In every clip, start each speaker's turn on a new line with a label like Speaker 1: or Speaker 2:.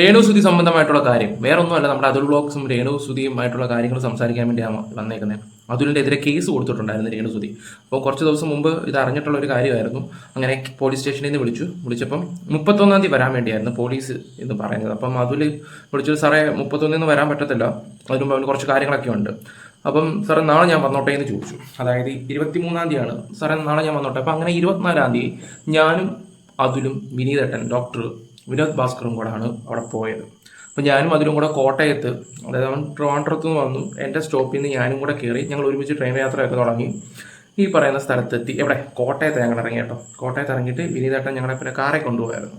Speaker 1: രേണു സുതി സംബന്ധമായിട്ടുള്ള കാര്യം. വേറെ ഒന്നുമല്ല നമ്മുടെ അതുൽ ബ്ലോക്സും രേണുസുതിയുമായിട്ടുള്ള കാര്യങ്ങൾ സംസാരിക്കാൻ വേണ്ടിയാണ് വന്നേക്കുന്നത് അതുലിന്റെ എതിരെ കേസ് കൊടുത്തിട്ടുണ്ടായിരുന്നു രേണുസുതി. അപ്പോൾ കുറച്ച് ദിവസം മുമ്പ് ഇത് അറിഞ്ഞിട്ടുള്ള ഒരു കാര്യമായിരുന്നു. അങ്ങനെ പോലീസ് സ്റ്റേഷനിൽ നിന്ന് വിളിച്ചു. വിളിച്ചപ്പം മുപ്പത്തൊന്നാം തീയതി വരാൻ വേണ്ടിയായിരുന്നു പോലീസ് എന്ന് പറയുന്നത്. അപ്പം അതുൽ വിളിച്ചു സാറേ മുപ്പത്തൊന്നിൽ നിന്ന് വരാൻ പറ്റത്തില്ല. അതിന് മുമ്പ് അവന് കുറച്ച് കാര്യങ്ങളൊക്കെ ഉണ്ട്. അപ്പം സാറേ നാളെ ഞാൻ വന്നോട്ടെ എന്ന് ചോദിച്ചു. അതായത് ഇരുപത്തിമൂന്നാം തീയതിയാണ്. സാറേ നാളെ ഞാൻ വന്നോട്ടെ. അപ്പം അങ്ങനെ ഇരുപത്തിനാലാം തീയതി ഞാനും അതുലും വിനീതട്ടൻ ഡോക്ടർ വിനോദ് ഭാസ്കറും കൂടാണ് അവിടെ പോയത്. അപ്പോൾ ഞാനും അതിലും കൂടെ കോട്ടയത്ത് അതായത് അവൻ ട്രിവാൻഡ്രത്ത് നിന്ന് വന്നു. എന്റെ സ്റ്റോപ്പിൽ നിന്ന് ഞാനും കൂടെ കയറി ഞങ്ങൾ ഒരുമിച്ച് ട്രെയിൻ യാത്രയൊക്കെ തുടങ്ങി. ഈ പറയുന്ന സ്ഥലത്തെത്തി. എവിടെ? കോട്ടയത്ത് ഞങ്ങൾ ഇറങ്ങി കേട്ടോ. കോട്ടയത്ത് ഇറങ്ങിയിട്ട് വിനീതേട്ടൻ ഞങ്ങളെ പിന്നെ കാറെ കൊണ്ടുപോയായിരുന്നു.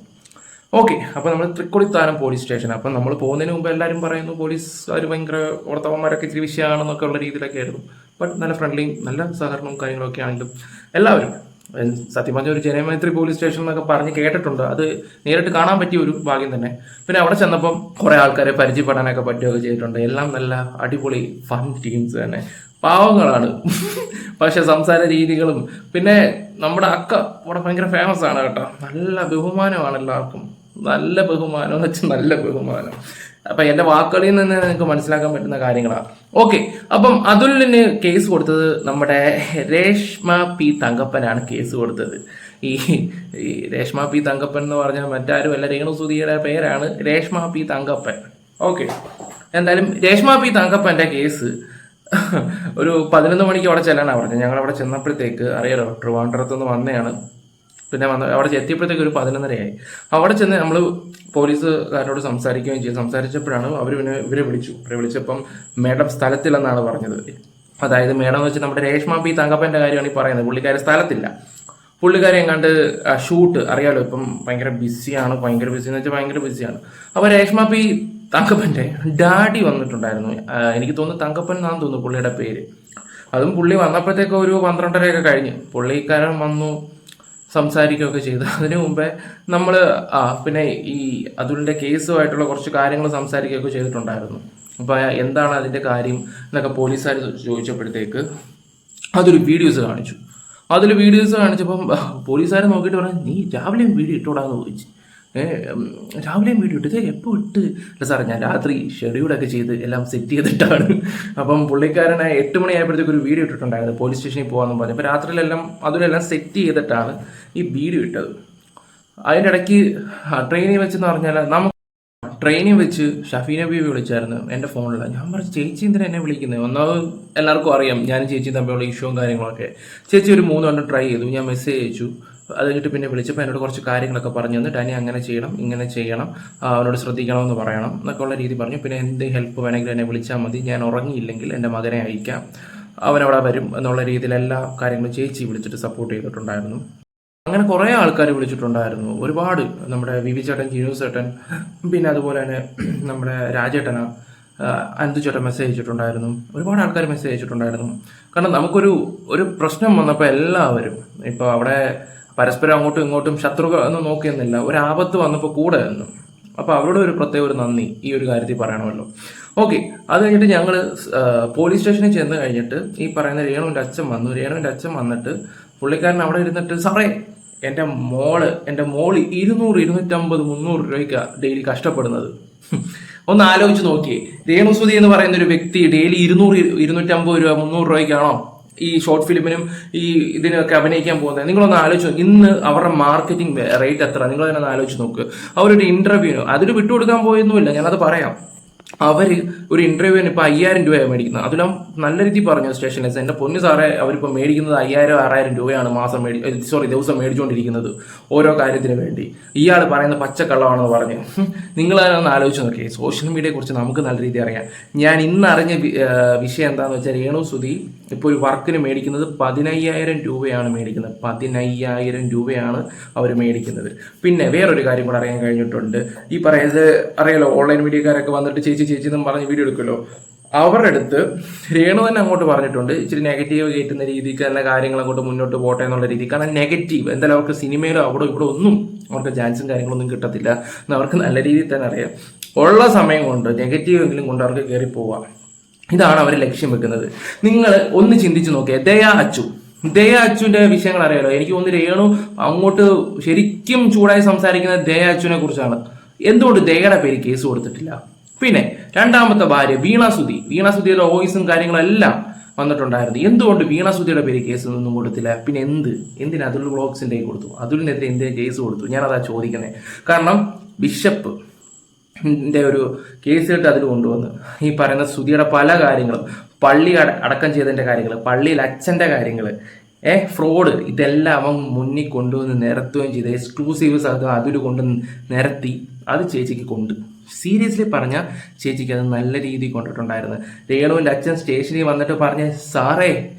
Speaker 1: ഓക്കെ അപ്പോൾ നമ്മൾ തൃക്കൊടിത്താനം പോലീസ് സ്റ്റേഷൻ അപ്പം നമ്മൾ പോകുന്നതിന് മുമ്പ് എല്ലാവരും പറയുന്നു പോലീസുകാർ ഭയങ്കര ഓർത്തവന്മാരൊക്കെ ഇച്ചിരി വിഷയമാണെന്നൊക്കെ ഉള്ള രീതിയിലൊക്കെ ആയിരുന്നു. ബട്ട് നല്ല ഫ്രണ്ട്ലിയും നല്ല സഹകരണവും കാര്യങ്ങളൊക്കെ ആണെങ്കിലും എല്ലാവരും സത്യം പറഞ്ഞ ഒരു ജനമൈത്രി പോലീസ് സ്റ്റേഷൻ എന്നൊക്കെ പറഞ്ഞ് കേട്ടിട്ടുണ്ട്. അത് നേരിട്ട് കാണാൻ പറ്റിയ ഒരു ഭാഗ്യം തന്നെ. പിന്നെ അവിടെ ചെന്നപ്പം കുറേ ആൾക്കാരെ പരിചയപ്പെടാനൊക്കെ പറ്റുകയൊക്കെ ചെയ്തിട്ടുണ്ട്. എല്ലാം നല്ല അടിപൊളി ഫൺ ടീംസ് തന്നെ. പാവങ്ങളാണ്. പക്ഷെ സംസാര രീതികളും പിന്നെ നമ്മുടെ അക്ക ഇവിടെ ഭയങ്കര ഫേമസ് ആണ് കേട്ടോ. നല്ല ബഹുമാനമാണ് എല്ലാവർക്കും. നല്ല ബഹുമാനം എന്ന് വെച്ചാൽ നല്ല ബഹുമാനം. അപ്പൊ എന്റെ വാക്കുകളിൽ നിന്ന് നിങ്ങൾക്ക് മനസ്സിലാക്കാൻ പറ്റുന്ന കാര്യങ്ങളാണ് ഓക്കെ അപ്പം അതുലിന് കേസ് കൊടുത്തത് നമ്മുടെ രേഷ്മ പി തങ്കപ്പനാണ് കേസ് കൊടുത്തത്. ഈ രേഷ്മ പി തങ്കപ്പൻ എന്ന് പറഞ്ഞാൽ മറ്റാരും അല്ല രേണു സുധിയുടെ പേരാണ് രേഷ്മ പി തങ്കപ്പൻ. ഓക്കെ എന്തായാലും രേഷ്മ പി തങ്കപ്പന്റെ കേസ് ഒരു പതിനൊന്ന് മണിക്ക് അവിടെ ചെല്ലാനാണ് പറഞ്ഞത്. ഞങ്ങൾ അവിടെ ചെന്നപ്പോഴത്തേക്ക് അറിയാലോ ട്രിവാൻഡ്രത്ത് നിന്ന് വന്നതാണ്. പിന്നെ വന്ന അവിടെ എത്തിയപ്പോഴത്തേക്ക് ഒരു പതിനൊന്നരയായി. അവിടെ ചെന്ന് നമ്മൾ പോലീസുകാരോട് സംസാരിക്കുകയും ചെയ്തു. സംസാരിച്ചപ്പോഴാണ് അവർ പിന്നെ ഇവരെ വിളിച്ചു. ഇവരെ വിളിച്ചപ്പം മേഡം സ്ഥലത്തില്ലെന്നാണ് പറഞ്ഞത്. അതായത് മേഡം എന്ന് വെച്ചാൽ നമ്മുടെ രേഷ്മ പി തങ്കപ്പന്റെ കാര്യമാണ് ഈ പറയുന്നത്. പുള്ളിക്കാരി സ്ഥലത്തില്ല. പുള്ളിക്കാരി എങ്ങാണ്ട് ഷൂട്ട് അറിയാലോ? ഇപ്പം ഭയങ്കര ബിസിയാണ് ഭയങ്കര ബിസി എന്ന് വെച്ചാൽ ഭയങ്കര ബിസിയാണ്. അപ്പോൾ രേഷ്മ പി തങ്കപ്പന്റെ ഡാഡി വന്നിട്ടുണ്ടായിരുന്നു. എനിക്ക് തോന്നുന്നു തങ്കപ്പൻ എന്നാന്ന് തോന്നുന്നു പുള്ളിയുടെ പേര്. അതും പുള്ളി വന്നപ്പോഴത്തേക്ക് ഒരു പന്ത്രണ്ടരയൊക്കെ കഴിഞ്ഞു. പുള്ളിക്കാരൻ വന്നു. സംസാരിക്കുകയൊക്കെ ചെയ്തു. അതിനു മുമ്പേ നമ്മൾ ആ പിന്നെ ഈ അതുലിന്റെ കേസുമായിട്ടുള്ള കുറച്ച് കാര്യങ്ങൾ സംസാരിക്കുകയൊക്കെ ചെയ്തിട്ടുണ്ടായിരുന്നു. അപ്പോൾ എന്താണ് അതിന്റെ കാര്യം എന്നൊക്കെ പോലീസുകാർ ചോദിച്ചപ്പോഴത്തേക്ക് അതൊരു വീഡിയോസ് കാണിച്ചു. അതിൽ വീഡിയോസ് കാണിച്ചപ്പം പോലീസുകാർ നോക്കിയിട്ട് പറഞ്ഞു നീ രാവിലെയും വീഡിയോ ഇട്ടോടാന്ന് ചോദിച്ചു. രാവിലെയും വീഡിയോ ഇട്ട് എപ്പോൾ ഇട്ട്? അല്ല സാറേ ഞാൻ രാത്രി ഷെഡ്യൂളൊക്കെ ചെയ്ത് എല്ലാം സെറ്റ് ചെയ്തിട്ടാണ്. അപ്പം പുള്ളിക്കാരനായ എട്ട് മണിയായപ്പോഴത്തേക്ക് ഒരു വീഡിയോ ഇട്ടിട്ടുണ്ടായിരുന്നു പോലീസ് സ്റ്റേഷനിൽ പോകാമെന്ന് പറഞ്ഞു. അപ്പോൾ രാത്രിയിലെല്ലാം അതിലെല്ലാം സെറ്റ് ചെയ്തിട്ടാണ് ഈ വീഡിയോ ഇട്ടത്. അതിന്റെ ഇടയ്ക്ക് ട്രെയിനിൽ വെച്ചെന്ന് പറഞ്ഞാൽ നമുക്ക് ട്രെയിനിൽ വെച്ച് ഷഫീന ബീവി വിളിച്ചായിരുന്നു എന്റെ ഫോണിൽ ഞാൻ പറഞ്ഞു ചേച്ചി എന്തിനാ എന്നെ വിളിക്കുന്നത് ഒന്നാമത് എല്ലാവർക്കും അറിയാം ഞാൻ ചേച്ചി തമ്മിലുള്ള ഇഷ്യൂവും കാര്യങ്ങളൊക്കെ. ചേച്ചി ഒരു മൂന്ന് വണ്ണം ട്രൈ ചെയ്തു ഞാൻ മെസ്സേജ് അയച്ചു. അത് പിന്നെ വിളിച്ചപ്പോൾ എന്നോട് കുറച്ച് കാര്യങ്ങളൊക്കെ പറഞ്ഞു. തന്നു ഡാനി അങ്ങനെ ചെയ്യണം ഇങ്ങനെ ചെയ്യണം അവനോട് ശ്രദ്ധിക്കണമെന്ന് പറയണം എന്നൊക്കെ ഉള്ള രീതി പറഞ്ഞു. പിന്നെ എന്ത് ഹെൽപ്പ് വേണമെങ്കിലും എന്നെ വിളിച്ചാൽ മതി. ഞാൻ ഉറങ്ങിയില്ലെങ്കിൽ എന്റെ മകനെ അയക്കാം. അവനവിടെ വരും എന്നുള്ള രീതിയിൽ എല്ലാ കാര്യങ്ങളും ചേച്ചി വിളിച്ചിട്ട് സപ്പോർട്ട് ചെയ്തിട്ടുണ്ടായിരുന്നു. അങ്ങനെ കുറേ ആൾക്കാർ വിളിച്ചിട്ടുണ്ടായിരുന്നു. ഒരുപാട്. നമ്മുടെ വി വി ചേട്ടൻ ജിനു ചേട്ടൻ പിന്നെ അതുപോലെ തന്നെ നമ്മുടെ രാജേട്ടന അനന്തു ചേട്ടൻ മെസ്സേജ് അയച്ചിട്ടുണ്ടായിരുന്നു. ഒരുപാട് ആൾക്കാർ മെസ്സേജ് അയച്ചിട്ടുണ്ടായിരുന്നു. കാരണം നമുക്കൊരു ഒരു പ്രശ്നം വന്നപ്പോൾ എല്ലാവരും ഇപ്പോൾ അവിടെ പരസ്പരം അങ്ങോട്ടും ഇങ്ങോട്ടും ശത്രുക്കൾ ഒന്നും നോക്കിയെന്നില്ല ഒരു ആപത്ത് വന്നപ്പോൾ കൂടെ നിന്നു. അപ്പോൾ അവരോട് ഒരു പ്രത്യേക ഒരു നന്ദി ഈ ഒരു കാര്യത്തിൽ പറയണമല്ലോ. ഓക്കെ അത് കഴിഞ്ഞിട്ട് ഞങ്ങൾ പോലീസ് സ്റ്റേഷനിൽ ചെന്ന് കഴിഞ്ഞിട്ട് ഈ പറയുന്ന രേണുവിന്റെ അച്ഛൻ വന്നു. രേണുവിന്റെ അച്ഛൻ വന്നിട്ട് പുള്ളിക്കാരൻ അവിടെ ഇരുന്നിട്ട് സാറേ എന്റെ മോൾ എന്റെ മോൾ ഇരുന്നൂറ് ഇരുന്നൂറ്റമ്പത് മുന്നൂറ് രൂപയ്ക്ക് ഡെയിലി കഷ്ടപ്പെടുന്നത്. ഒന്ന് ആലോചിച്ച് നോക്കിയേ. രേണുസുതി എന്ന് പറയുന്ന ഒരു വ്യക്തി ഡെയിലി ഇരുന്നൂറ് ഇരുന്നൂറ്റമ്പത് രൂപ മുന്നൂറ് രൂപയ്ക്കാണോ ഈ ഷോർട്ട് ഫിലിമിനും ഈ ഇതിനൊക്കെ അഭിനയിക്കാൻ പോകുന്നത്. നിങ്ങളൊന്ന് ആലോചിച്ച്. ഇന്ന് അവരുടെ മാർക്കറ്റിംഗ് റേറ്റ് എത്ര? നിങ്ങൾ തന്നെ ഒന്ന് ആലോചിച്ച് നോക്ക്. അവരൊരു ഇന്റർവ്യൂവിന് അതിന് വിട്ടുകൊടുക്കാൻ പോയൊന്നുമില്ല. ഞാനത് പറയാം. അവർ ഒരു ഇന്റർവ്യൂവിന് ഇപ്പോൾ അയ്യായിരം രൂപയാണ് മേടിക്കുന്നത്. അതിലും നല്ല രീതിയിൽ പറഞ്ഞു സ്റ്റേഷനിൽ എന്റെ പൊന്നു സാറേ അവരിപ്പോൾ മേടിക്കുന്നത് അയ്യായിരം ആറായിരം രൂപയാണ് മാസം മേടി സോറി ദിവസം മേടിച്ചുകൊണ്ടിരിക്കുന്നത് ഓരോ കാര്യത്തിന് വേണ്ടി. ഇയാൾ പറയുന്ന പച്ചക്കള്ളമാണെന്ന് പറഞ്ഞു. നിങ്ങൾ അതിനൊന്ന് ആലോചിച്ച് നോക്കിയേ സോഷ്യൽ മീഡിയയെ കുറിച്ച് നമുക്ക് നല്ല രീതി അറിയാം. ഞാൻ ഇന്ന് അറിഞ്ഞ വിഷയം എന്താണെന്ന് വെച്ചാൽ രേണു സുധി ഇപ്പോൾ ഒരു വർക്കിന് മേടിക്കുന്നത് പതിനയ്യായിരം രൂപയാണ് മേടിക്കുന്നത്. പതിനയ്യായിരം രൂപയാണ് അവർ മേടിക്കുന്നത്. പിന്നെ വേറൊരു കാര്യം കൂടെ അറിയാൻ കഴിഞ്ഞിട്ടുണ്ട്. ഈ പറയുന്നത് അറിയാലോ ഓൺലൈൻ മീഡിയക്കാരൊക്കെ വന്നിട്ട് ചേച്ചി ചേച്ചി എന്നും പറഞ്ഞ് വീഡിയോ എടുക്കുമല്ലോ. അവരുടെ അടുത്ത് രേണു തന്നെ അങ്ങോട്ട് പറഞ്ഞിട്ടുണ്ട് ഇച്ചിരി നെഗറ്റീവ് കയറ്റുന്ന രീതിക്ക് തന്നെ കാര്യങ്ങൾ അങ്ങോട്ട് മുന്നോട്ട് പോട്ടെ എന്നുള്ള രീതി കാരണം നെഗറ്റീവ് എന്തായാലും അവർക്ക് സിനിമയിലോ അവിടെ ഇവിടെ ഒന്നും അവർക്ക് ചാൻസും കാര്യങ്ങളൊന്നും കിട്ടത്തില്ല അവർക്ക് നല്ല രീതിയിൽ തന്നെ അറിയാം. ഉള്ള സമയം കൊണ്ട് നെഗറ്റീവ് എങ്കിലും കൊണ്ട് അവർക്ക് കയറി പോവാം. ഇതാണ് അവർ ലക്ഷ്യം വെക്കുന്നത്. നിങ്ങൾ ഒന്ന് ചിന്തിച്ചു നോക്കിയേ. ദയാ അച്ചു. ദയ അച്ചുവിന്റെ വിഷയങ്ങൾ അറിയാലോ. എനിക്ക് ഒന്ന് രേണു അങ്ങോട്ട് ശരിക്കും ചൂടായി സംസാരിക്കുന്നത് ദയ അച്ചുവിനെ കുറിച്ചാണ്. എന്തുകൊണ്ട് ദയയുടെ പേര് കേസ് കൊടുത്തിട്ടില്ല? പിന്നെ രണ്ടാമത്തെ ഭാര്യ വീണാസുതി. വീണാസുതിയുടെ വോയിസും കാര്യങ്ങളെല്ലാം വന്നിട്ടുണ്ടായിരുന്നു. എന്തുകൊണ്ട് വീണാസുതിയുടെ പേര് കേസ് ഒന്നും കൊടുത്തില്ല? പിന്നെ എന്ത്? എന്തിനാ അതുൽ ബ്ലോഗ്സിന്റെ കൊടുത്തു? അതുലിനെതിരെ എന്തിനു കേസ് കൊടുത്തു? ഞാനതാ ചോദിക്കുന്നത് കാരണം ബിഷപ്പ് ന്റെ ഒരു കേസ് കേട്ട് അതിൽ കൊണ്ടുവന്നു. ഈ പറയുന്ന സുധിയുടെ പല കാര്യങ്ങളും പള്ളി അട- അടക്കം ചെയ്തതിന്റെ കാര്യങ്ങൾ പള്ളിയിൽ അച്ഛന്റെ കാര്യങ്ങൾ ഏ ഫ്രോഡ് ഇതെല്ലാം അവൻ മുന്നിൽ കൊണ്ടുവന്ന് നിരത്തുകയും ചെയ്ത്. എക്സ്ക്ലൂസീവ് സാധനം അതിൽ കൊണ്ട് നിരത്തി അത് ചേച്ചിക്ക് കൊണ്ട്. സീരിയസ്ലി പറഞ്ഞാൽ ചേച്ചിക്ക് അത് നല്ല രീതിയിൽ കൊണ്ടിട്ടുണ്ടായിരുന്നു. രേണുവിന്റെ അച്ഛൻ സ്റ്റേഷനിൽ വന്നിട്ട് പറഞ്ഞ സാറേ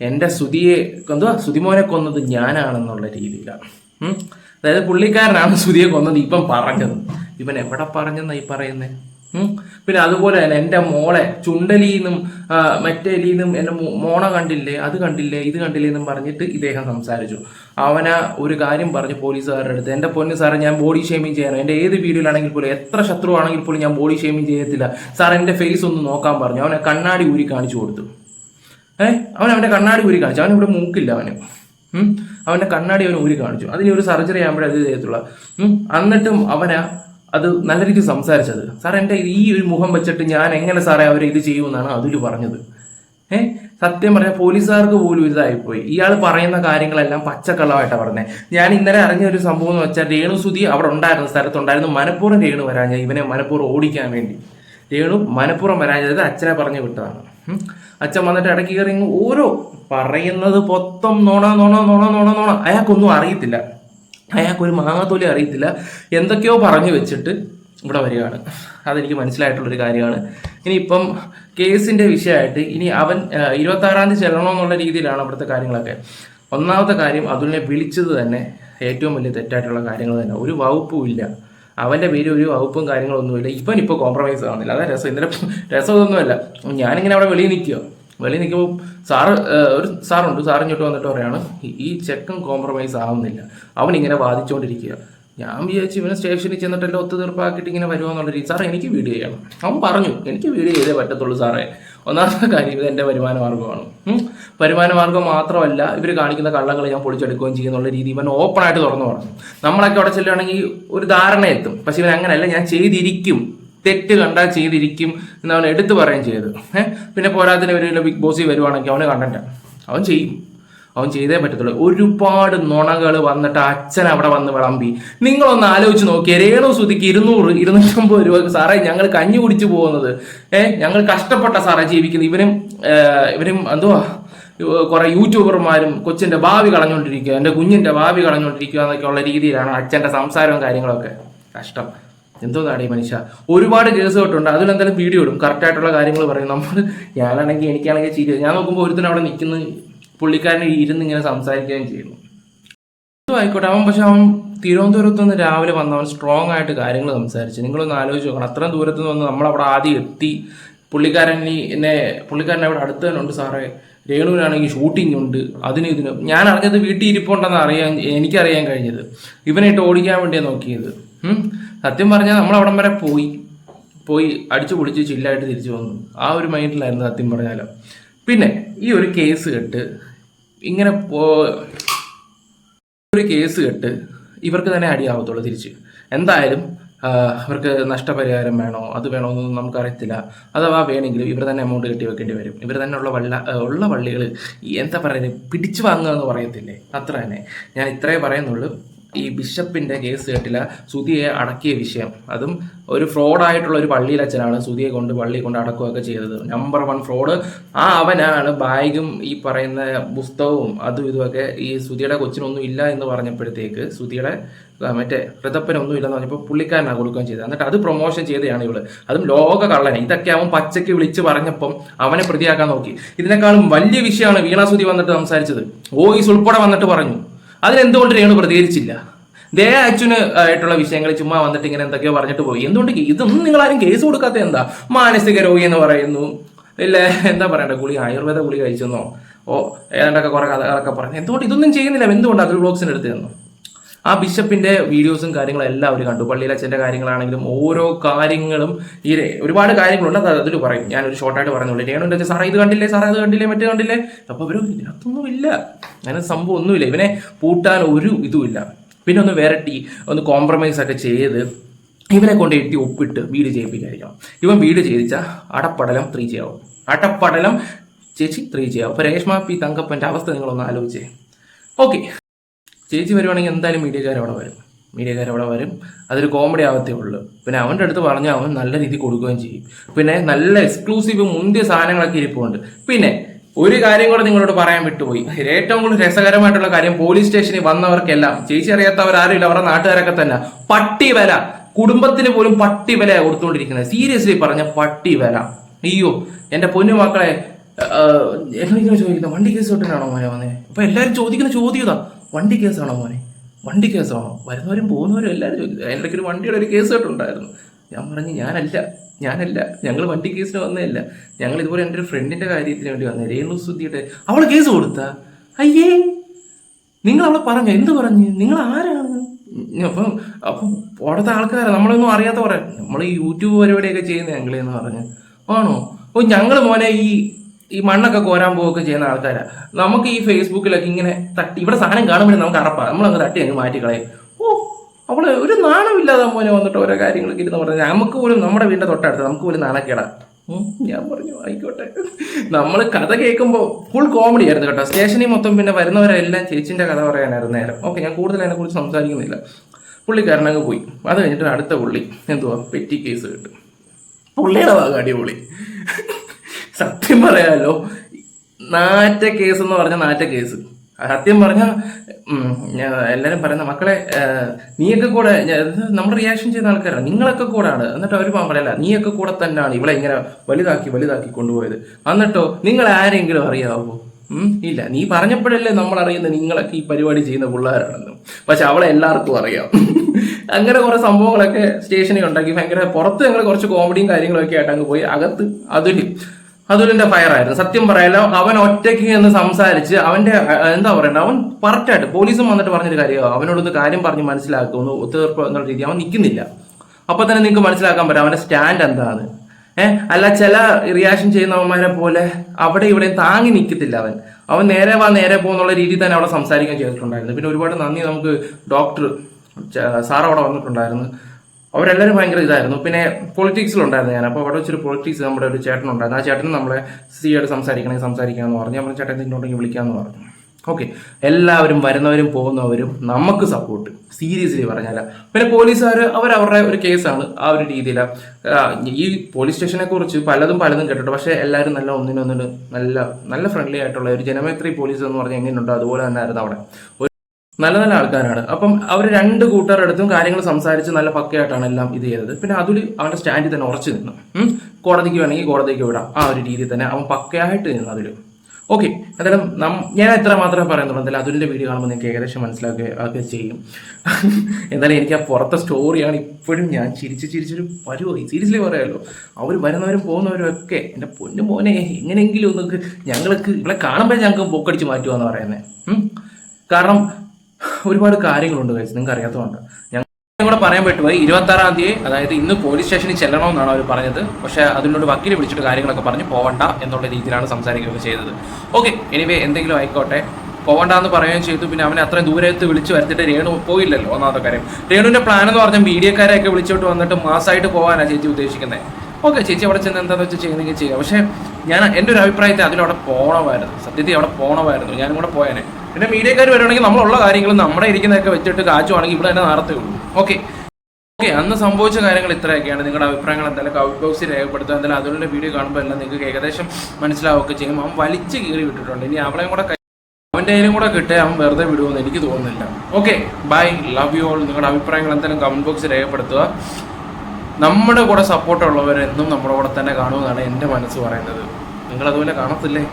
Speaker 1: എന്റെ സുതിയെ എന്തുവാ? സുതിമോനെ കൊന്നത് ഞാനാണെന്നുള്ള രീതിയിലാണ്. അതായത് പുള്ളിക്കാരനാണ് സുതിയെ കൊന്നത് ഇപ്പം പറഞ്ഞത്. ഇവൻ എവിടെ പറഞ്ഞെന്നാ ഈ പറയുന്നേ? പിന്നെ അതുപോലെ തന്നെ എന്റെ മോളെ ചുണ്ടലിന്നും മറ്റേലിന്നും എന്റെ മോണ കണ്ടില്ലേ അത് കണ്ടില്ലേ ഇത് കണ്ടില്ലേ എന്നും പറഞ്ഞിട്ട് ഇദ്ദേഹം സംസാരിച്ചു. അവന ഒരു കാര്യം പറഞ്ഞു പോലീസുകാരുടെ അടുത്ത്. എന്റെ പൊന്ന് സാറേ ഞാൻ ബോഡി ഷേമിങ് ചെയ്യണം. എന്റെ ഏത് വീഡിയോയിലാണെങ്കിൽ പോലും എത്ര ശത്രു ആണെങ്കിൽ പോലും ഞാൻ ബോഡി ഷേമിങ് ചെയ്യത്തില്ല. സാർ എന്റെ ഫേസ് ഒന്ന് നോക്കാൻ പറഞ്ഞു. അവനെ കണ്ണാടി ഊരി കാണിച്ചു കൊടുത്തു. ഏഹ് അവൻ അവന്റെ കണ്ണാടി ഊരി കാണിച്ചു. അവൻ ഇവിടെ മൂക്കില്ല അവന്. അവന്റെ കണ്ണാടി അവൻ ഊരി കാണിച്ചു. അതിന് ഒരു സർജറി ആകുമ്പോഴേ അത് ചെയ്യത്തുള്ള. എന്നിട്ടും അവനാ അത് നല്ല രീതിയിൽ സംസാരിച്ചത്. സാർ എന്റെ ഈ ഒരു മുഖം വെച്ചിട്ട് ഞാൻ എങ്ങനെ സാറേ അവരെ ഇത് ചെയ്യുമെന്നാണ് അതിൽ പറഞ്ഞത്. ഏഹ് സത്യം പറഞ്ഞ പോലീസുകാർക്ക് പോലും ഇതായിപ്പോയി. ഇയാൾ പറയുന്ന കാര്യങ്ങളെല്ലാം പച്ചക്കള്ളമായിട്ടാണ് പറഞ്ഞത് ഞാൻ ഇന്നലെ അറിഞ്ഞ ഒരു സംഭവം എന്ന് വെച്ചാൽ രേണു സുധി അവിടെ ഉണ്ടായിരുന്ന സ്ഥലത്തുണ്ടായിരുന്നു. മനഃപൂർവം രേണു വരാഞ്ഞ ഇവനെ മനഃപൂർവം ഓടിക്കാൻ വേണ്ടി. രേണു മനഃപൂർവം വരാഞ്ഞത് അച്ഛനെ പറഞ്ഞു വിട്ടതാണ്. അച്ഛൻ വന്നിട്ട് ഇടയ്ക്ക് കയറി ഓരോ പറയുന്നത് മൊത്തം നോണ നോണ നോണ നോണ നോണ. അയാൾക്കൊന്നും അറിയത്തില്ല. അയാൾക്കൊരു മാങ്ങാത്തോലി അറിയത്തില്ല. എന്തൊക്കെയോ പറഞ്ഞു വെച്ചിട്ട് ഇവിടെ വരികയാണ്. അതെനിക്ക് മനസ്സിലായിട്ടുള്ളൊരു കാര്യമാണ്. ഇനി ഇനിയിപ്പം കേസിന്റെ വിഷയമായിട്ട് ഇനി അവൻ ഇരുപത്തി ആറാം തീയതി ചെല്ലണമെന്നുള്ള രീതിയിലാണ് അവിടുത്തെ കാര്യങ്ങളൊക്കെ. ഒന്നാമത്തെ കാര്യം അതുലിനെ വിളിച്ചത് തന്നെ ഏറ്റവും വലിയ തെറ്റായിട്ടുള്ള കാര്യങ്ങൾ തന്നെ. ഒരു വകുപ്പും ഇല്ല. അവന്റെ പേര് ഒരു വകുപ്പും കാര്യങ്ങളൊന്നുമില്ല. ഇവൻ ഇപ്പോൾ കോംപ്രമൈസ് ആവുന്നില്ല. അതാ രസം. ഇന്നലെ രസം ഇതൊന്നുമല്ല. ഞാനിങ്ങനെ അവിടെ വെളിയിൽ നിൽക്കുക വെളിയിൽ നിൽക്കുമ്പോൾ സാറ് ഒരു സാറുണ്ട് സാർ ഇങ്ങോട്ട് വന്നിട്ട് പറയാണ് "ഈ- ചെക്കും കോംപ്രമൈസ് ആവുന്നില്ല. അവൻ ഇങ്ങനെ വാദിച്ചുകൊണ്ടിരിക്കുക ഞാൻ വിചാരിച്ചു ഇവനെ സ്റ്റേഷനിൽ ചെന്നിട്ടല്ലോ ഒത്തുതീർപ്പാക്കിയിട്ട് ഇങ്ങനെ എന്നുള്ള രീതി. സാറേ എനിക്ക് വീഡിയോ ചെയ്യണം. അവൻ പറഞ്ഞു എനിക്ക് വീഡിയോ ചെയ്തേ പറ്റത്തുള്ളൂ സാറേ. ഒന്നാമത്തെ കാര്യം ഇത് എന്റെ വരുമാന മാർഗമാണ്. വരുമാന മാർഗം മാത്രമല്ല ഇവർ കാണിക്കുന്ന കള്ളങ്ങൾ ഞാൻ പൊളിച്ചെടുക്കുകയും ചെയ്യുന്നുള്ള രീതി ഇവൻ ഓപ്പണായിട്ട് തുറന്നു പറഞ്ഞു. നമ്മളൊക്കെ അവിടെ ചെല്ലുകയാണെങ്കിൽ ഒരു ധാരണ എത്തും. പക്ഷെ ഇവൻ അങ്ങനെയല്ല ഞാൻ ചെയ്തിരിക്കും. തെറ്റ് കണ്ടാൽ ചെയ്തിരിക്കും എന്ന് അവൻ എടുത്തു പറയുകയും ചെയ്തു ഏഹ് പിന്നെ പോരാത്തിന് ഒരു ബിഗ് ബോസിൽ വരുവാണെങ്കിൽ അവന് കണ്ടന്റ് അവൻ ചെയ്യും. അവൻ ചെയ്തേ പറ്റത്തുള്ളൂ. ഒരുപാട് നുണകൾ വന്നിട്ട് അച്ഛൻ അവിടെ വന്ന് വിളമ്പി. നിങ്ങളൊന്ന് ആലോചിച്ച് നോക്കിയേ. രേണു സുതിക്ക് ഇരുന്നൂറ് ഇരുന്നൂറ്റമ്പത് രൂപ. സാറേ ഞങ്ങൾ കഞ്ഞി കുടിച്ചു പോകുന്നത്. ഏഹ് ഞങ്ങൾ കഷ്ടപ്പെട്ട സാറേ ജീവിക്കുന്നത്. ഇവരും ഇവരും എന്തുവാ? കുറെ യൂട്യൂബർമാരും കൊച്ചിന്റെ ഭാവി കളഞ്ഞുകൊണ്ടിരിക്കുക. എന്റെ കുഞ്ഞിന്റെ ഭാവി കളഞ്ഞുകൊണ്ടിരിക്കുക എന്നൊക്കെയുള്ള രീതിയിലാണ് അച്ഛന്റെ സംസാരവും കാര്യങ്ങളൊക്കെ. കഷ്ടം. എന്തോന്നാണ് ഈ മനുഷ്യ. ഒരുപാട് കേസ് തൊട്ടുണ്ട്. അതിലെന്തായാലും വീഡിയോ ഇടും. കറക്റ്റ് ആയിട്ടുള്ള കാര്യങ്ങൾ പറയും. നമ്മൾ ഞാനാണെങ്കിൽ എനിക്കാണെങ്കിൽ ചിരി. ഞാൻ നോക്കുമ്പോൾ ഒരുത്തൻ അവിടെ നിൽക്കുന്ന. പുള്ളിക്കാരനെ ഇരുന്ന് ഇങ്ങനെ സംസാരിക്കുകയും ചെയ്യുന്നു. ആയിക്കോട്ടെ. അവൻ പക്ഷെ അവൻ തിരുവനന്തപുരത്ത് നിന്ന് രാവിലെ വന്നവൻ സ്ട്രോങ് ആയിട്ട് കാര്യങ്ങൾ സംസാരിച്ചു. നിങ്ങളൊന്ന് ആലോചിച്ച് നോക്കണം. അത്രയും ദൂരത്ത് നിന്ന് വന്ന് നമ്മളവിടെ ആദ്യം എത്തി. പുള്ളിക്കാരൻ എന്നെ പുള്ളിക്കാരൻ അവിടെ അടുത്ത് തന്നെ ഉണ്ട് സാറേ. രേണുവിനാണെങ്കിൽ ഷൂട്ടിംഗ് ഉണ്ട്. അതിന് ഇതിന് ഞാൻ അറിഞ്ഞത് വീട്ടിൽ ഇരിപ്പുണ്ടെന്ന് അറിയാൻ എനിക്കറിയാൻ കഴിഞ്ഞത്. ഇവനായിട്ട് ഓടിക്കാൻ വേണ്ടിയാണ് നോക്കിയത്. സത്യം പറഞ്ഞാൽ നമ്മൾ അവിടം വരെ പോയി. പോയി അടിച്ചു പൊളിച്ച് ചില്ലായിട്ട് തിരിച്ചു വന്നു. ആ ഒരു മൈൻഡിലായിരുന്നു സത്യം പറഞ്ഞാലോ. പിന്നെ ഈ ഒരു കേസ് കെട്ട് ഇങ്ങനെ ഒരു കേസ് കെട്ട് ഇവർക്ക് തന്നെ അടിയാവത്തുള്ളൂ തിരിച്ച്. എന്തായാലും അവർക്ക് നഷ്ടപരിഹാരം വേണോ? അത് വേണോ എന്നൊന്നും നമുക്കറിയത്തില്ല. അഥവാ വേണമെങ്കിലും ഇവർ തന്നെ എമൗണ്ട് കെട്ടി വെക്കേണ്ടി വരും. ഇവർ തന്നെ ഉള്ള വള്ള ഉള്ള വള്ളികൾ എന്താ പറയുന്നത് പിടിച്ചു വാങ്ങുക എന്ന് പറയത്തില്ലേ? അത്ര തന്നെ. ഞാൻ ഇത്രയേ പറയുന്നുള്ളൂ. ഈ ബിഷപ്പിന്റെ കേസ് കേട്ടില്ല സുതിയെ അടക്കിയ വിഷയം. അതും ഒരു ഫ്രോഡായിട്ടുള്ള ഒരു പള്ളിയിലച്ഛനാണ് സുതിയെ കൊണ്ട് പള്ളി കൊണ്ട് അടക്കുകയൊക്കെ ചെയ്തത്. നമ്പർ വൺ ഫ്രോഡ് ആ അവനാണ് ബാഗും ഈ പറയുന്ന പുസ്തകവും അതും ഇതുമൊക്കെ ഈ സുതിയുടെ കൊച്ചിനൊന്നും ഇല്ല എന്ന് പറഞ്ഞപ്പോഴത്തേക്ക് സുതിയുടെ മറ്റേ ഋതപ്പനൊന്നും ഇല്ലെന്ന് പറഞ്ഞപ്പോൾ പുള്ളിക്കാരനാണ് കൊടുക്കുകയും ചെയ്തത്. എന്നിട്ട് അത് പ്രൊമോഷൻ ചെയ്തതാണ് ഇവൾ. അതും ലോക കള്ളനെ ഇതൊക്കെ അവൻ പച്ചയ്ക്ക് വിളിച്ച് പറഞ്ഞപ്പം അവനെ പ്രതിയാക്കാൻ നോക്കി. ഇതിനേക്കാളും വലിയ വിഷയമാണ് വീണാസുതി വന്നിട്ട് സംസാരിച്ചത്. ഓയിസ് ഉൾപ്പെടെ വന്നിട്ട് പറഞ്ഞു. അതിനെന്തുകൊണ്ട് രേണു പ്രതികരിച്ചില്ല. ദേ അച്ഛന് ആയിട്ടുള്ള വിഷയങ്ങൾ ചുമ്മാ വന്നിട്ട് ഇങ്ങനെ എന്തൊക്കെയോ പറഞ്ഞിട്ട് പോയി. എന്തുകൊണ്ട് ഇതൊന്നും നിങ്ങൾ ആരും കേസ് കൊടുക്കാത്ത എന്താ? മാനസിക രോഗി എന്ന് പറയുന്നു. ഇല്ല എന്താ പറയണ്ട ഗുളി ആയുർവേദ ഗുളി കഴിച്ചെന്നോ? ഓ ഏതാണ്ടൊക്കെ കുറെ കഥകളൊക്കെ പറഞ്ഞു. എന്തുകൊണ്ട് ഇതൊന്നും ചെയ്യുന്നില്ല? എന്തുകൊണ്ട് അതിൽ ബ്ലോക്സിന് എടുത്തു തന്നു ആ ബിഷപ്പിന്റെ വീഡിയോസും കാര്യങ്ങളും എല്ലാം അവർ കണ്ടു. പള്ളിയിലച്ഛന്റെ കാര്യങ്ങളാണെങ്കിലും ഓരോ കാര്യങ്ങളും ഈ ഒരുപാട് കാര്യങ്ങളുണ്ട്. അത് അതിൽ പറയും. ഞാനൊരു ഷോർട്ടായിട്ട് പറഞ്ഞോളൂ രേണുവിന്റെ അച്ഛൻ സാറേ ഇത് കണ്ടില്ലേ? സാറേ അത് കണ്ടില്ലേ? മറ്റേ കണ്ടില്ലേ? അപ്പൊ അവർ ഇതിനകത്തൊന്നും ഇല്ല. അങ്ങനെ സംഭവം ഒന്നുമില്ല. ഇവനെ പൂട്ടാൻ ഒരു ഇതുമില്ല പിന്നെ ഒന്ന് വിരട്ടി ഒന്ന് കോംപ്രമൈസ് ഒക്കെ ചെയ്ത് ഇവനെ കൊണ്ട് എഴുതി ഒപ്പിട്ട് വീട് ചെയ്യിപ്പിക്കാതിരിക്കണം. ഇവൻ വീട് ചെയ്യിച്ച അടപ്പടലം ത്രീ ചെയ്യാവും അടപ്പടലം ചേച്ചി ത്രീ ചെയ്യാവും അപ്പൊ രേഷ്മ പി തങ്കപ്പന്റെ അവസ്ഥ നിങ്ങളൊന്ന് ആലോചിച്ചേ. ഓക്കെ. ചേച്ചി വരുവാണെങ്കിൽ എന്തായാലും മീഡിയക്കാർ അവിടെ വരും. മീഡിയക്കാർ അവിടെ വരും. അതൊരു കോമഡി ആവത്തേ ഉള്ളൂ. പിന്നെ അവന്റെ അടുത്ത് പറഞ്ഞാൽ അവൻ നല്ല രീതിയിൽ കൊടുക്കുകയും ചെയ്യും. പിന്നെ നല്ല എക്സ്ക്ലൂസീവ് മുന്തിയ സാധനങ്ങളൊക്കെ ഇരിപ്പുണ്ട്. പിന്നെ ഒരു കാര്യം കൂടെ നിങ്ങളോട് പറയാൻ വിട്ടുപോയി. ഏറ്റവും കൂടുതൽ രസകരമായിട്ടുള്ള കാര്യം പോലീസ് സ്റ്റേഷനിൽ വന്നവർക്കെല്ലാം ചേച്ചി അറിയാത്തവർ ആരുമില്ല അവരുടെ നാട്ടുകാരൊക്കെ തന്നെ പട്ടി വില. കുടുംബത്തിന് പോലും പട്ടി വില കൊടുത്തുകൊണ്ടിരിക്കുന്നത്. സീരിയസ്ലി പറഞ്ഞ പട്ടി വില. അയ്യോ എന്റെ പൊന്നു മക്കളെ എന്നിങ്ങനെ ചോദിക്കുന്നത് വണ്ടി കേസ് തൊട്ടിനാണോ മോനെ വന്നേ? അപ്പൊ എല്ലാരും ചോദിക്കുന്ന ചോദ്യം വണ്ടി കേസാണോ മോനെ? വണ്ടി കേസാണോ? വരുന്നവരും പോകുന്നവരും എല്ലാവരും ചോദിച്ചു എന്റെ ഒരു വണ്ടിയുടെ ഒരു കേസ് കേട്ടുണ്ടായിരുന്നു ഞാൻ പറഞ്ഞു ഞാനല്ല ഞാനല്ല. ഞങ്ങൾ വണ്ടി കേസിന് വന്നതല്ല. ഞങ്ങൾ ഇതുപോലെ എന്റെ ഒരു ഫ്രണ്ടിന്റെ കാര്യത്തിന് വേണ്ടി വന്നത്. രേണു സുദ്ധിയുടെ അവൾ കേസ് കൊടുത്ത? അയ്യേ നിങ്ങൾ അവളെ പറഞ്ഞു? എന്ത് പറഞ്ഞു? നിങ്ങൾ ആരാണ്? അപ്പം അപ്പം അവിടുത്തെ ആൾക്കാരെ. നമ്മളൊന്നും അറിയാത്ത പറയാം നമ്മൾ യൂട്യൂബ് പരിപാടിയൊക്കെ ചെയ്യുന്ന ഞങ്ങളെന്ന് പറഞ്ഞു. ആണോ? ഓ ഞങ്ങൾ മോനെ ഈ ഈ മണ്ണൊക്കെ കോരാൻ പോവുകയൊക്കെ ചെയ്യുന്ന ആൾക്കാരാണ് നമുക്ക് ഈ ഫേസ്ബുക്കിലൊക്കെ ഇങ്ങനെ തട്ടി ഇവിടെ സാധനം കാണുമ്പോൾ നമുക്ക് അറപ്പാ. നമ്മളങ്ങ് തട്ടി അങ്ങ് മാറ്റിക്കളയും ഓ അവൾ ഒരു നാണമില്ലാതെ മോനെ വന്നിട്ട് ഓരോ കാര്യങ്ങളൊക്കെ ഇരുന്ന് പറഞ്ഞു. നമുക്ക് പോലും നമ്മുടെ വീടിന്റെ തൊട്ടടുത്ത് നമുക്ക് പോലും നാണക്കേടാ. ഞാൻ പറഞ്ഞു ആയിക്കോട്ടെ. നമ്മൾ കഥ കേൾക്കുമ്പോൾ ഫുൾ കോമഡി ആയിരുന്നു കേട്ടോ. സ്റ്റേഷനിൽ മൊത്തം പിന്നെ വരുന്നവരെല്ലാം ചേച്ചിന്റെ കഥ പറയാനായിരുന്നു നേരം. ഓക്കെ ഞാൻ കൂടുതൽ അതിനെ കുറിച്ച് സംസാരിക്കുന്നില്ല. പുള്ളിക്കാരനങ്ങ് പോയി. അത് കഴിഞ്ഞിട്ട് അടുത്ത പുള്ളി എന്തുവാ? പെറ്റി കേസ് കിട്ടും. പുള്ളിയുടെ ഭാഗം അടിപൊളി. സത്യം പറയാലോ നാറ്റ കേസ് എന്ന് പറഞ്ഞ നാറ്റ കേസ് സത്യം പറഞ്ഞ എല്ലാരും പറയുന്ന മക്കളെ നീയൊക്കെ കൂടെ നമ്മൾ റിയാക്ഷൻ ചെയ്യുന്ന ആൾക്കാരാണ്. നിങ്ങളൊക്കെ കൂടാണ്. എന്നിട്ട് അവർ പറയല്ല നീയൊക്കെ കൂടെ തന്നെയാണ് ഇവളെ ഇങ്ങനെ വലുതാക്കി വലുതാക്കി കൊണ്ടുപോയത്. എന്നിട്ടോ നിങ്ങൾ ആരെങ്കിലും അറിയാവോ? ഇല്ല. നീ പറഞ്ഞപ്പോഴല്ലേ നമ്മൾ അറിയുന്നത് നിങ്ങളൊക്കെ ഈ പരിപാടി ചെയ്യുന്ന പിള്ളേരാണെന്ന്. പക്ഷെ അവളെ എല്ലാവർക്കും അറിയാം. അങ്ങനെ കുറെ സംഭവങ്ങളൊക്കെ സ്റ്റേഷനിൽ ഉണ്ടാക്കി. ഭയങ്കര പുറത്ത് ഞങ്ങൾ കുറച്ച് കോമഡിയും കാര്യങ്ങളൊക്കെ ആയിട്ട് അങ്ങ് പോയി. അകത്ത് അതുൽ. അതുലിന്റെ ഫയർ ആയിരുന്നു. സത്യം പറയാലോ അവൻ ഒറ്റയ്ക്ക് എന്ന് സംസാരിച്ച് അവന്റെ എന്താ പറയണ്ട അവൻ കറക്റ്റായിട്ട് പോലീസും വന്നിട്ട് പറഞ്ഞൊരു കാര്യമാണ് അവനോടൊന്ന് കാര്യം പറഞ്ഞ് മനസ്സിലാക്കുന്നു ഒത്തുതീർപ്പ് എന്നുള്ള രീതി അവൻ നിൽക്കുന്നില്ല. അപ്പൊ തന്നെ നിങ്ങൾക്ക് മനസ്സിലാക്കാൻ പറ്റും അവന്റെ സ്റ്റാൻഡ് എന്താണ്. ഏഹ് അല്ല ചില റിയാക്ഷൻ ചെയ്യുന്നവന്മാരെ പോലെ അവിടെ ഇവിടെ താങ്ങി നിൽക്കത്തില്ല അവൻ. അവൻ നേരെ വാ നേരെ പോകുന്നുള്ള രീതിയിൽ തന്നെ അവിടെ സംസാരിക്കാൻ ചെയ്തിട്ടുണ്ടായിരുന്നു. പിന്നെ ഒരുപാട് നന്ദി നമുക്ക് ഡോക്ടർ സാർ അവിടെ വന്നിട്ടുണ്ടായിരുന്നു. അവരെല്ലാവരും ഭയങ്കര ഇതായിരുന്നു. പിന്നെ പൊളിറ്റിക്സിലുണ്ടായിരുന്നു ഞാൻ. അപ്പോൾ അവിടെ വെച്ചൊരു പൊളിറ്റിക്സ് നമ്മുടെ ഒരു ചേട്ടൻ ഉണ്ടായിരുന്നു ആ ചേട്ടൻ നമ്മളെ സി ആയിട്ട് സംസാരിക്കണമെങ്കിൽ സംസാരിക്കാമെന്ന് പറഞ്ഞു. നമ്മൾ ചേട്ടൻ ഇതിനുണ്ടെങ്കിൽ വിളിക്കാമെന്ന് പറഞ്ഞു. ഓക്കെ എല്ലാവരും വരുന്നവരും പോകുന്നവരും നമുക്ക് സപ്പോർട്ട് സീരിയസ്ലി പറഞ്ഞാൽ പിന്നെ പോലീസുകാർ അവർ അവരുടെ ഒരു കേസാണ്. ആ ഒരു രീതിയിലാണ് ഈ പോലീസ് സ്റ്റേഷനെ കുറിച്ച് പലതും പലതും കേട്ടിട്ട് പക്ഷേ എല്ലാവരും നല്ല ഒന്നിനൊന്നിന് നല്ല നല്ല ഫ്രണ്ട്ലി ആയിട്ടുള്ള ഒരു ജനമേത്രി പോലീസ് എന്ന് പറഞ്ഞാൽ എങ്ങനെയുണ്ടോ അതുപോലെ തന്നെ ആയിരുന്നു അവിടെ. നല്ല നല്ല ആൾക്കാരാണ്. അപ്പം അവർ രണ്ട് കൂട്ടറടുത്തും കാര്യങ്ങൾ സംസാരിച്ച് നല്ല പക്കയായിട്ടാണ് എല്ലാം ഇത് ചെയ്തത്. പിന്നെ അതിൽ അവന്റെ സ്റ്റാൻഡിൽ തന്നെ ഉറച്ചു നിന്നു. കോടതിക്ക് വേണമെങ്കിൽ കോടതിക്ക് വിടാം. ആ ഒരു രീതിയിൽ തന്നെ അവൻ പക്കയായിട്ട് നിന്നു അതിൽ ഓക്കെ. എന്തായാലും ഞാൻ എത്ര മാത്രമേ പറയുന്നുള്ളൂ എന്തായാലും അതിന്റെ വീഡിയോ കാണുമ്പോൾ നിങ്ങൾക്ക് ഏകദേശം മനസ്സിലാക്കുക ഒക്കെ ചെയ്യും. എന്തായാലും എനിക്ക് ആ പുറത്തെ സ്റ്റോറിയാണ് ഇപ്പോഴും ഞാൻ ചിരിച്ച് ചിരിച്ചൊരു പരുവായി. സീരിയസ്ലി പറയാമല്ലോ അവർ വരുന്നവരും പോകുന്നവരും ഒക്കെ എന്റെ പൊന്നു മോനെ എങ്ങനെയെങ്കിലും ഒന്ന് ഞങ്ങൾക്ക് ഇവിടെ കാണുമ്പോൾ ഞങ്ങൾക്ക് പൊക്കടിച്ച് മാറ്റുക എന്ന് പറയുന്നത് കാരണം ഒരുപാട് കാര്യങ്ങളുണ്ട് കഴിച്ച് നിങ്ങൾക്ക് അറിയാത്തതുകൊണ്ട്. ഞങ്ങൾ കൂടെ പറയാൻ ഇരുപത്തി ആറാം തീയതി അതായത് ഇന്ന് പോലീസ് സ്റ്റേഷനിൽ ചെല്ലണമെന്നാണ് അവർ പറഞ്ഞത്. പക്ഷേ അതിനോട് വക്കീൽ വിളിച്ചിട്ട് കാര്യങ്ങളൊക്കെ പറഞ്ഞ് പോവണ്ട എന്നുള്ള രീതിയിലാണ് സംസാരിക്കുകയൊക്കെ ചെയ്തത്. ഓക്കെ എനിവേ എന്തെങ്കിലും ആയിക്കോട്ടെ. പോവണ്ട എന്ന് പറയുകയും ചെയ്തു. പിന്നെ അവനെ അത്രയും ദൂരത്ത് വിളിച്ച് വരുത്തിട്ട് രേണു പോയില്ലല്ലോ ഒന്നാമത്തെ കാര്യം. രേണുവിന്റെ പ്ലാൻ എന്ന് പറഞ്ഞാൽ മീഡിയക്കാരെയൊക്കെ വിളിച്ചോട്ട് വന്നിട്ട് മാസമായിട്ട് പോകാനാണ് ചേച്ചി ഉദ്ദേശിക്കുന്നത് ഓക്കെ ചേച്ചി അവിടെ ചെന്ന് എന്താണെന്ന് വെച്ചാൽ ചെയ്യുന്നെങ്കിൽ ചെയ്യാം. പക്ഷേ ഞാൻ എന്റെ ഒരു അഭിപ്രായത്തിൽ അതിലവിടെ പോകണമായിരുന്നു സത്യത്തിൽ അവിടെ പോകണമായിരുന്നു ഞാനും കൂടെ പോയേനെ. പിന്നെ മീഡിയക്കാർ വരുവാണെങ്കിൽ നമ്മളുള്ള കാര്യങ്ങൾ നമ്മുടെ ഇരിക്കുന്നതൊക്കെ വെച്ചിട്ട് കാച്ചുവാണെങ്കിൽ ഇവിടെ തന്നെ നടത്തേ ഉള്ളൂ. ഓക്കെ ഓക്കെ അന്ന് സംഭവിച്ച കാര്യങ്ങൾ ഇത്രയൊക്കെയാണ്. നിങ്ങളുടെ അഭിപ്രായങ്ങൾ എന്തായാലും കൗട്ട് ബോക്സിൽ രേഖപ്പെടുത്തുക. എന്തായാലും അതുകൊണ്ട് വീഡിയോ കാണുമ്പോൾ എല്ലാം നിങ്ങൾക്ക് ഏകദേശം മനസ്സിലാവുകയൊക്കെ ചെയ്യും. അവൻ വലിച്ചു കീറി വിട്ടിട്ടുണ്ട്. ഇനി അവളെയും കൂടെ അവന്റെ കയ്യിലും കൂടെ കിട്ടേ അവൻ വെറുതെ വിടുമെന്ന് എനിക്ക് തോന്നുന്നില്ല. Okay bye love you all നിങ്ങളുടെ അഭിപ്രായങ്ങൾ എന്തായാലും കമന്റ് ബോക്സിൽ രേഖപ്പെടുത്തുക. നമ്മുടെ കൂടെ സപ്പോർട്ടുള്ളവരെന്നും നമ്മുടെ കൂടെ തന്നെ കാണുമെന്നാണ് എന്റെ മനസ്സ് പറയുന്നത്. നിങ്ങളതുപോലെ കാണത്തില്ലേ?